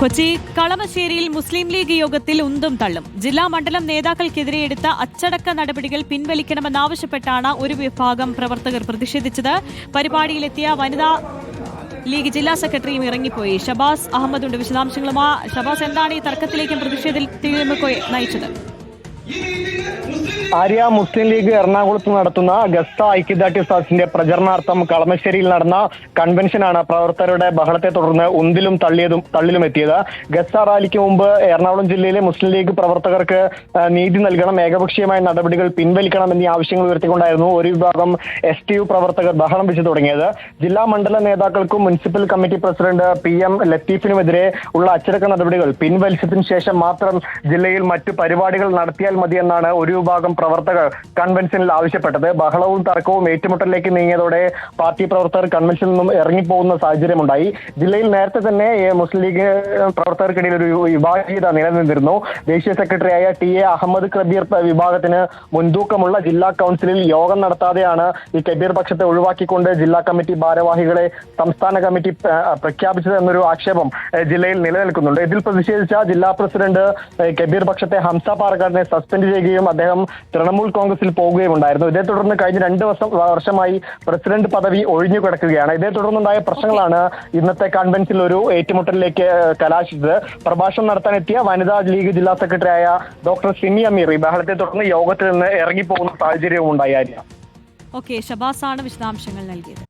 കൊച്ചി കളമശ്ശേരിയിൽ മുസ്ലിം league യോഗത്തിൽ ഉന്തും തള്ളും. ജില്ലാ മണ്ഡലം നേതാക്കൾക്കെതിരെ എടുത്ത അച്ചടക്ക നടപടികൾ പിൻവലിക്കണമെന്നാവശ്യപ്പെട്ടാണ് ഒരു വിഭാഗം പ്രവർത്തകർ പ്രതിഷേധിച്ചത്. പരിപാടിയിലെത്തിയ വനിതാ ലീഗ് ജില്ലാ സെക്രട്ടറിയും ഇറങ്ങിപ്പോയി. ഷബാസ് അഹമ്മദുണ്ട്. വിശദാംശങ്ങളുമാ ഷബാസ് എന്താണ് ഈ തർക്കത്തിലേക്കും പ്രതിഷേധത്തിലേക്കും നയിച്ചത്? ആര്യ മുസ്ലിം ലീഗ് എറണാകുളത്ത് നടത്തുന്ന ഗസ്ത ഐക്യദാർഢ്യ സദസ്സിന്റെ പ്രചരണാർത്ഥം കളമശ്ശേരിയിൽ നടന്ന കൺവെൻഷനാണ് പ്രവർത്തകരുടെ ബഹളത്തെ തുടർന്ന് ഉന്തിലും തള്ളിയതും തള്ളിലും എത്തിയത് ഗസ്ത റാലിക്ക് മുമ്പ് എറണാകുളം ജില്ലയിലെ മുസ്ലിം ലീഗ് പ്രവർത്തകർക്ക് നീതി നൽകണം ഏകപക്ഷീയമായ നടപടികൾ പിൻവലിക്കണം എന്നീ ആവശ്യങ്ങൾ ഉയർത്തിക്കൊണ്ടായിരുന്നു ഒരു വിഭാഗം എസ് ടി യു പ്രവർത്തകർ ബഹളം വെച്ച് തുടങ്ങിയത്. ജില്ലാ മണ്ഡല നേതാക്കൾക്കും municipal committee president P M ലത്തീഫിനുമെതിരെ ഉള്ള അച്ചടക്ക നടപടികൾ പിൻവലിച്ചതിനു ശേഷം മാത്രം ജില്ലയിൽ മറ്റു പരിപാടികൾ നടത്തിയാൽ മതിയെന്നാണ് ഒരു വിഭാഗം പ്രവർത്തകർ കൺവെൻഷനിൽ ആവശ്യപ്പെട്ടത്. ബഹളവും തർക്കവും ഏറ്റുമുട്ടലിലേക്ക് നീങ്ങിയതോടെ പാർട്ടി പ്രവർത്തകർ കൺവെൻഷനിൽ നിന്നും ഇറങ്ങിപ്പോകുന്ന സാഹചര്യമുണ്ടായി. ജില്ലയിൽ നേരത്തെ തന്നെ മുസ്ലിം ലീഗ് പ്രവർത്തകർക്കിടയിൽ ഒരു വിഭാഗീയത നിലനിന്നിരുന്നു. ദേശീയ സെക്രട്ടറിയായ ടി എ അഹമ്മദ് കബീർ വിഭാഗത്തിന് മുൻതൂക്കമുള്ള ജില്ലാ കൗൺസിലിൽ യോഗം നടത്താതെയാണ് ഈ കബീർ പക്ഷത്തെ ഒഴിവാക്കിക്കൊണ്ട് ജില്ലാ കമ്മിറ്റി ഭാരവാഹികളെ സംസ്ഥാന കമ്മിറ്റി പ്രഖ്യാപിച്ചത് എന്നൊരു ആക്ഷേപം ജില്ലയിൽ നിലനിൽക്കുന്നുണ്ട്. ഇതിൽ പ്രതിഷേധിച്ച ജില്ലാ പ്രസിഡന്റ് കബീർ പക്ഷത്തെ ഹംസ പാറക്കാടിനെ സസ്പെൻഡ് ചെയ്യുകയും അദ്ദേഹം തൃണമൂൽ കോൺഗ്രസിൽ പോകുകയും ഉണ്ടായിരുന്നു. ഇതേ തുടർന്ന് കഴിഞ്ഞ രണ്ട് വർഷം വർഷമായി പ്രസിഡന്റ് പദവി ഒഴിഞ്ഞു കിടക്കുകയാണ്. ഇതേ തുടർന്നുണ്ടായ പ്രശ്നങ്ങളാണ് ഇന്നത്തെ കൺവെൻഷനിൽ ഒരു ഏറ്റുമുട്ടലിലേക്ക് കലാശിച്ചത്. പ്രഭാഷണം നടത്താനെത്തിയ വനിതാ ലീഗ് ജില്ലാ സെക്രട്ടറിയായ ഡോക്ടർ സിമി അമീർ ഈ ബഹളത്തെ തുടർന്ന് യോഗത്തിൽ നിന്ന് ഇറങ്ങിപ്പോകുന്ന സാഹചര്യവും ഉണ്ടായി ഓക്കെ ഷബാസാണ് വിശദാംശങ്ങൾ നൽകിയത്.